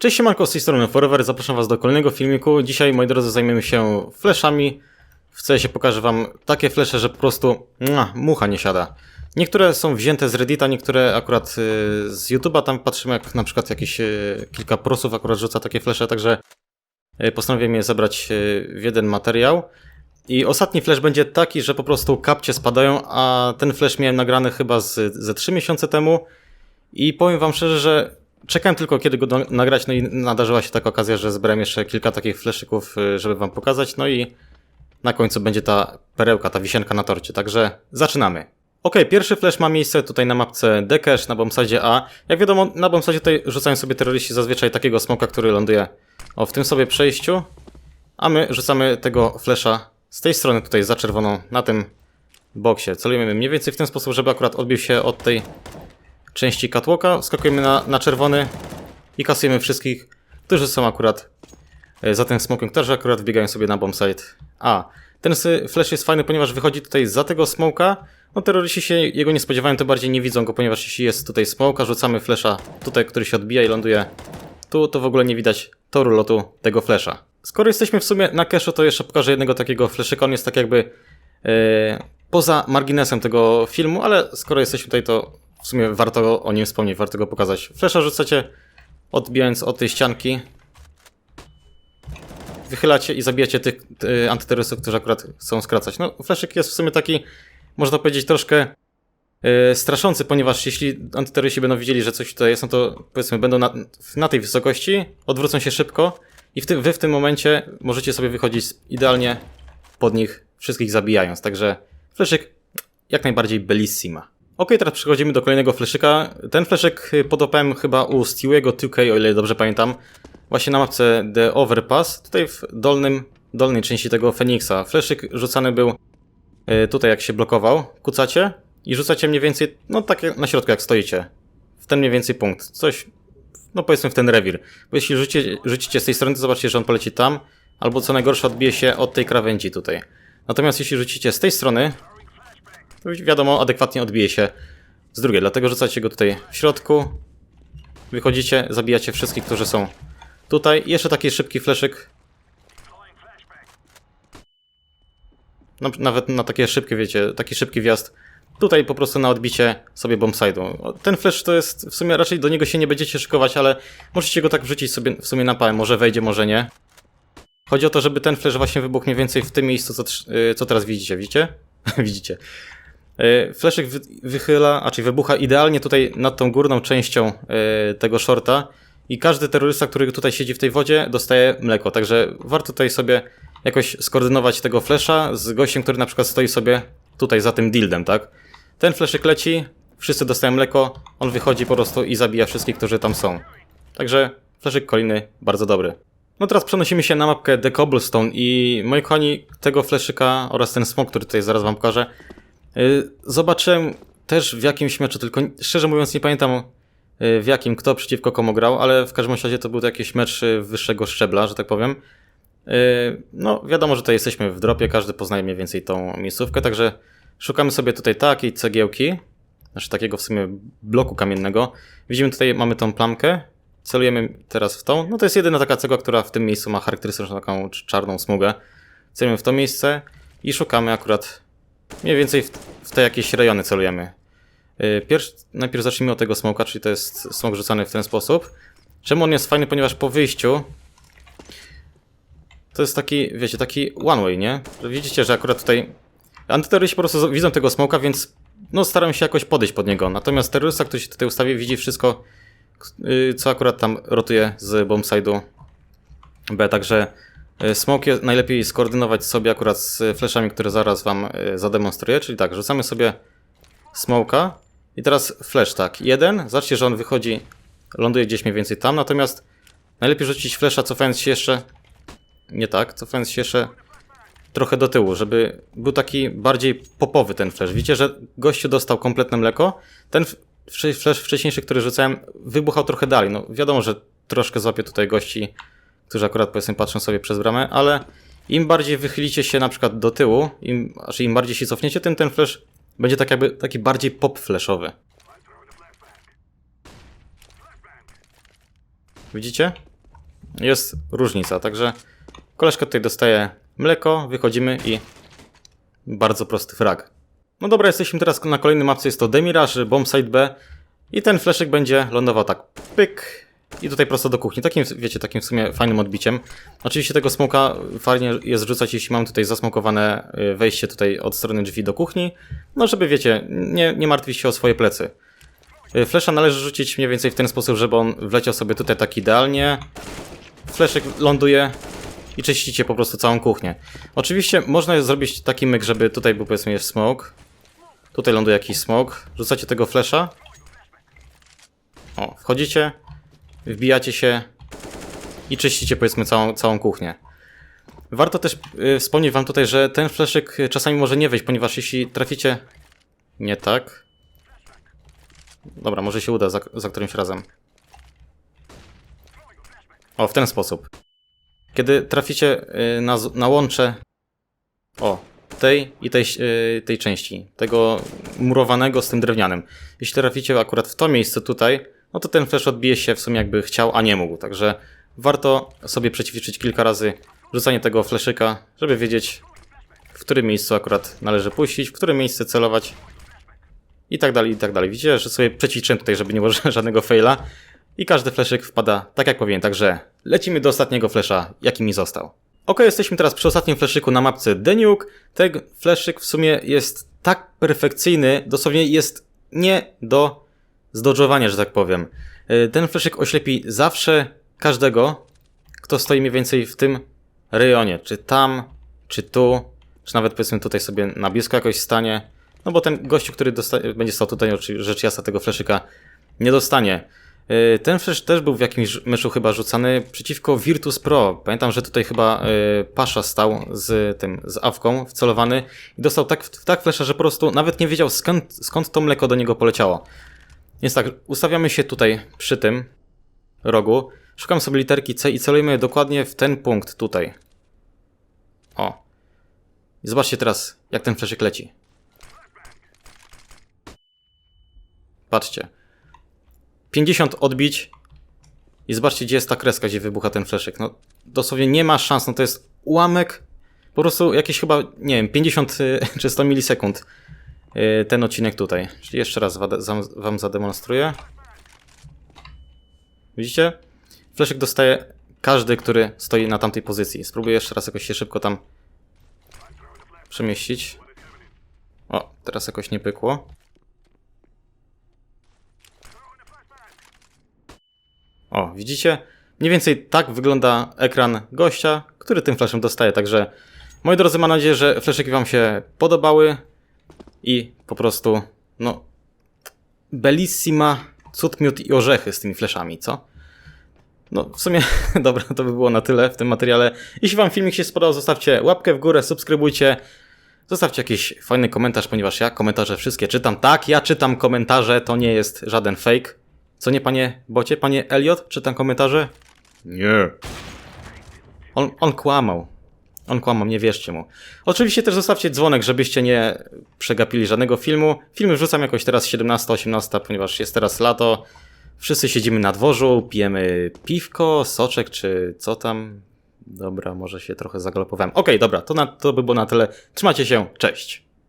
Cześć siemanko, z tej strony Forever, zapraszam was do kolejnego filmiku. Dzisiaj, moi drodzy, zajmiemy się fleszami. W CS pokażę wam takie flesze, że po prostu mua, mucha nie siada. Niektóre są wzięte z Reddita, niektóre akurat y, z YouTube'a, tam patrzymy jak na przykład jakieś y, kilka prosów akurat rzuca takie flesze, także y, postanowiłem je zebrać w jeden materiał. I ostatni flash będzie taki, że po prostu kapcie spadają, a ten flash miałem nagrany chyba z, ze 3 miesiące temu. I powiem wam szczerze, że czekałem tylko kiedy go nagrać, no i nadarzyła się taka okazja, że zebrałem jeszcze kilka takich fleszyków, y, żeby wam pokazać, no i na końcu będzie ta perełka, ta wisienka na torcie, także zaczynamy. Ok, pierwszy flash ma miejsce tutaj na mapce Decash na bombsadzie A. Jak wiadomo, na bombsadzie tutaj rzucają sobie terroryści zazwyczaj takiego smoka, który ląduje o, w tym sobie przejściu, a my rzucamy tego flasha z tej strony tutaj za czerwoną na tym boksie. Celujemy mniej więcej w ten sposób, żeby akurat odbił się od tej części catwalka, skakujemy na, na czerwony i kasujemy wszystkich, którzy są akurat e, za tym smokiem, którzy akurat wbiegają sobie na bombsite A. Ten flash jest fajny, ponieważ wychodzi tutaj za tego smoka. No terroryści się jego nie spodziewają, to bardziej nie widzą go, ponieważ jeśli jest tutaj smoka, rzucamy flasha tutaj, który się odbija i ląduje tu, to w ogóle nie widać toru lotu tego flasha. Skoro jesteśmy w sumie na cache'u, to jeszcze pokażę jednego takiego flaszyka. On jest tak jakby e, poza marginesem tego filmu, ale skoro jesteśmy tutaj, to w sumie warto o nim wspomnieć, warto go pokazać. Flesza rzucacie odbijając od tej ścianki. Wychylacie i zabijacie tych y, antyterrorystów, którzy akurat chcą skracać. No, fleszyk jest w sumie taki, można powiedzieć, troszkę y, straszący, ponieważ jeśli antyterroryści będą widzieli, że coś tutaj jest, no to powiedzmy będą na, na tej wysokości, odwrócą się szybko i w ty, wy w tym momencie możecie sobie wychodzić idealnie pod nich, wszystkich zabijając. Także fleszyk jak najbardziej bellissima. Ok, teraz przechodzimy do kolejnego fleszyka. Ten fleszyk podopałem chyba u Stewiego 2K, o ile dobrze pamiętam. Właśnie na mapce The Overpass, tutaj w dolnym, dolnej części tego Feniksa. Fleszyk rzucany był y, tutaj jak się blokował, kucacie i rzucacie mniej więcej, no tak na środku jak stoicie. W ten mniej więcej punkt. Coś, no powiedzmy w ten rewir. Bo jeśli rzucicie, rzucicie z tej strony, to zobaczcie, że on poleci tam, albo co najgorsze odbije się od tej krawędzi tutaj. Natomiast jeśli rzucicie z tej strony, to wiadomo, adekwatnie odbije się z drugiej. Dlatego rzucacie go tutaj w środku. Wychodzicie, zabijacie wszystkich, którzy są tutaj. Jeszcze taki szybki fleszyk. No, nawet na takie szybkie, wiecie, taki szybki wjazd. Tutaj po prostu na odbicie sobie bombside'u. Ten flash to jest, w sumie raczej do niego się nie będziecie szykować, ale możecie go tak wrzucić sobie w sumie na pałę. Może wejdzie, może nie. Chodzi o to, żeby ten flash właśnie wybuchł mniej więcej w tym miejscu, co, y, co teraz widzicie. Widzicie? widzicie. Y, Fleszek wy, wychyla, a czyli wybucha idealnie tutaj nad tą górną częścią y, tego shorta i każdy terrorysta, który tutaj siedzi w tej wodzie, dostaje mleko. Także warto tutaj sobie jakoś skoordynować tego flesza z gościem, który na przykład stoi sobie tutaj za tym dildem, tak? Ten fleszyk leci, wszyscy dostają mleko, on wychodzi po prostu i zabija wszystkich, którzy tam są. Także fleszyk kolejny bardzo dobry. No teraz przenosimy się na mapkę The Cobblestone i moi kochani, tego fleszyka oraz ten smok, który tutaj zaraz wam pokażę, zobaczyłem też w jakimś meczu, tylko szczerze mówiąc nie pamiętam yy, w jakim, kto przeciwko komu grał, ale w każdym razie to był to jakiś mecz yy, wyższego szczebla, że tak powiem. No wiadomo, że tutaj jesteśmy w dropie, każdy poznaje mniej więcej tą miejscówkę, także szukamy sobie tutaj takiej cegiełki, znaczy takiego w sumie bloku kamiennego. Widzimy tutaj, mamy tą plamkę, celujemy teraz w tą. No to jest jedyna taka cegła, która w tym miejscu ma charakterystyczną taką cz- czarną smugę. Celujemy w to miejsce i szukamy akurat mniej więcej w, w te jakieś rejony celujemy. Yy, Pierw, najpierw zacznijmy od tego smoka, czyli to jest smok rzucany w ten sposób. Czemu on jest fajny? Ponieważ po wyjściu to jest taki, wiecie, taki one way, nie? Widzicie, że akurat tutaj antyterroryści po prostu widzą tego smoka, więc no starają się jakoś podejść pod niego. Natomiast terrorysta, który się tutaj ustawi, widzi wszystko, y, co akurat tam rotuje z bombside'u B, także y, smoke je- najlepiej skoordynować sobie akurat z flashami, które zaraz wam y, zademonstruję, czyli tak, rzucamy sobie smoka i teraz flash, tak, jeden, zobaczcie, że on wychodzi, ląduje gdzieś mniej więcej tam, natomiast najlepiej rzucić flasha cofając się jeszcze, nie tak, cofając się jeszcze trochę do tyłu, żeby był taki bardziej popowy ten flash. Widzicie, że gościu dostał kompletne mleko. Ten flash wcześniejszy, który rzucałem, wybuchał trochę dalej. No wiadomo, że troszkę złapie tutaj gości, którzy akurat powiedzmy patrzą sobie przez bramę, ale im bardziej wychylicie się na przykład do tyłu, im, znaczy im bardziej się cofniecie, tym ten flash będzie tak jakby taki bardziej pop flashowy. Widzicie? jest różnica. Także koleżka tutaj dostaje mleko, wychodzimy i bardzo prosty frag. No dobra, jesteśmy teraz na kolejnym mapce, jest to Demirage, Bombsite B i ten fleszek będzie lądował tak, pyk i tutaj prosto do kuchni. Takim, wiecie, takim w sumie fajnym odbiciem. Oczywiście tego smoka fajnie jest rzucać, jeśli mam tutaj zasmokowane y, wejście tutaj od strony drzwi do kuchni, no żeby, wiecie, nie, nie martwić się o swoje plecy. Y, Flesza należy rzucić mniej więcej w ten sposób, żeby on wleciał sobie tutaj tak idealnie. Fleszek ląduje i czyścicie po prostu całą kuchnię. Oczywiście można zrobić taki myk, żeby tutaj był powiedzmy jest smoke. Tutaj ląduje jakiś smoke. Rzucacie tego flesza. O, wchodzicie, wbijacie się i czyścicie powiedzmy całą, całą kuchnię. Warto też y, wspomnieć wam tutaj, że ten fleszyk czasami może nie wejść, ponieważ jeśli traficie nie tak, Dobra, może się uda za, za którymś razem. O, w ten sposób. Kiedy traficie y, na, na łącze o, tej i tej, y, tej części, tego murowanego z tym drewnianym. Jeśli traficie akurat w to miejsce tutaj, no to ten flash odbije się w sumie jakby chciał, a nie mógł. Także warto sobie przećwiczyć kilka razy rzucanie tego fleszyka, żeby wiedzieć w którym miejscu akurat należy puścić, w którym miejsce celować i tak dalej, i tak dalej. Widzicie, że sobie przećwiczyłem tutaj, żeby nie było żadnego faila i każdy fleszyk wpada tak jak powinien, także lecimy do ostatniego flesza, jaki mi został. Ok, jesteśmy teraz przy ostatnim fleszyku na mapce Denuke. Ten fleszyk w sumie jest tak perfekcyjny, dosłownie jest nie do zdodżowania, że tak powiem. Yy, Ten fleszyk oślepi zawsze każdego, kto stoi mniej więcej w tym rejonie, czy tam, czy tu, czy nawet powiedzmy tutaj sobie na blisko jakoś stanie. No bo ten gościu, który będzie stał tutaj, rzecz jasna tego fleszyka nie dostanie. Yy, Ten flash też był w jakimś meczu chyba rzucany przeciwko Virtus Pro. Pamiętam, że tutaj chyba yy, Pasza stał z tym, z awką wcelowany i dostał tak, tak flasha, że po prostu nawet nie wiedział skąd, skąd to mleko do niego poleciało. Więc tak, ustawiamy się tutaj przy tym rogu. Szukam sobie literki C i celujemy dokładnie w ten punkt tutaj. O. I zobaczcie teraz, jak ten fleszyk leci. Patrzcie. 50 odbić i zobaczcie, gdzie jest ta kreska, gdzie wybucha ten fleszyk. No, dosłownie nie ma szans, no to jest ułamek, po prostu jakieś chyba, nie wiem, 50 y, czy 100 milisekund ten odcinek tutaj. Czyli jeszcze raz wam zademonstruję. Widzicie? Fleszyk dostaje każdy, który stoi na tamtej pozycji. Spróbuję jeszcze raz jakoś się szybko tam przemieścić. O, teraz jakoś nie pykło. O, widzicie? Mniej więcej tak wygląda ekran gościa, który tym flashem dostaje. Także, moi drodzy, mam nadzieję, że flaszyki Wam się podobały i po prostu, no, bellissima, cud, miód i orzechy z tymi flashami, co? No, w sumie, dobra, to by było na tyle w tym materiale. Jeśli Wam filmik się spodobał, zostawcie łapkę w górę, subskrybujcie, zostawcie jakiś fajny komentarz, ponieważ ja komentarze wszystkie czytam. Tak, ja czytam komentarze, to nie jest żaden fake. Co nie, panie Bocie? Panie Elliot? Czytam komentarze? Nie. On, on kłamał. On kłamał, nie wierzcie mu. Oczywiście też zostawcie dzwonek, żebyście nie przegapili żadnego filmu. Filmy wrzucam jakoś teraz 17-18, ponieważ jest teraz lato. Wszyscy siedzimy na dworzu, pijemy piwko, soczek czy co tam. Dobra, może się trochę zagalopowałem. Okej, dobra, to, na, to by było na tyle. Trzymajcie się, cześć.